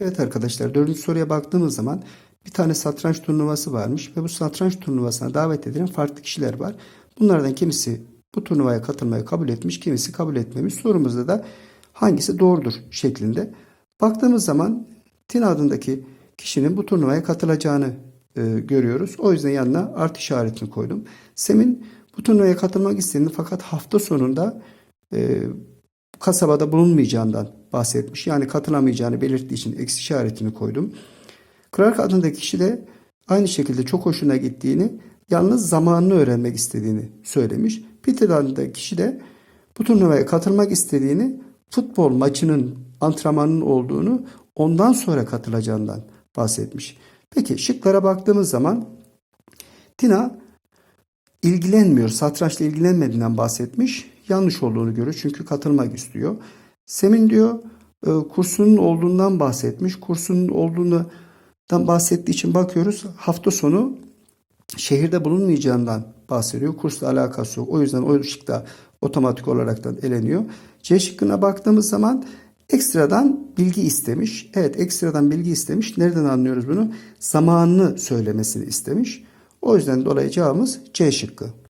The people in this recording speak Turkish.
Evet arkadaşlar dördüncü soruya baktığımız zaman bir tane satranç turnuvası varmış ve bu satranç turnuvasına davet edilen farklı kişiler var. Bunlardan kimisi bu turnuvaya katılmayı kabul etmiş, kimisi kabul etmemiş. Sorumuzda da hangisi doğrudur şeklinde. Baktığımız zaman Tina adındaki kişinin bu turnuvaya katılacağını e, görüyoruz. O yüzden yanına artı işaretini koydum. Sem'in bu turnuvaya katılmak istediğini fakat hafta sonunda e, kasabada bulunmayacağından bahsetmiş. Yani katılamayacağını belirttiği için eksi işaretini koydum. Clark adındaki kişi de aynı şekilde çok hoşuna gittiğini, yalnız zamanını öğrenmek istediğini söylemiş. Peter adındaki kişi de bu turnuvaya katılmak istediğini, futbol maçının antrenmanının olduğunu, ondan sonra katılacağından bahsetmiş. Peki şıklara baktığımız zaman Tina ilgilenmiyor, satrançla ilgilenmediğinden bahsetmiş. Yanlış olduğunu görüyor çünkü katılmak istiyor. Semin diyor e, kursunun olduğundan bahsetmiş. Kursunun olduğundan bahsettiği için bakıyoruz hafta sonu şehirde bulunmayacağından bahsediyor. Kursla alakası yok. O yüzden o şık da otomatik olaraktan eleniyor. C şıkkına baktığımız zaman ekstradan bilgi istemiş. Evet ekstradan bilgi istemiş. Nereden anlıyoruz bunu? Zamanını söylemesini istemiş. O yüzden dolayı cevabımız C şıkkı.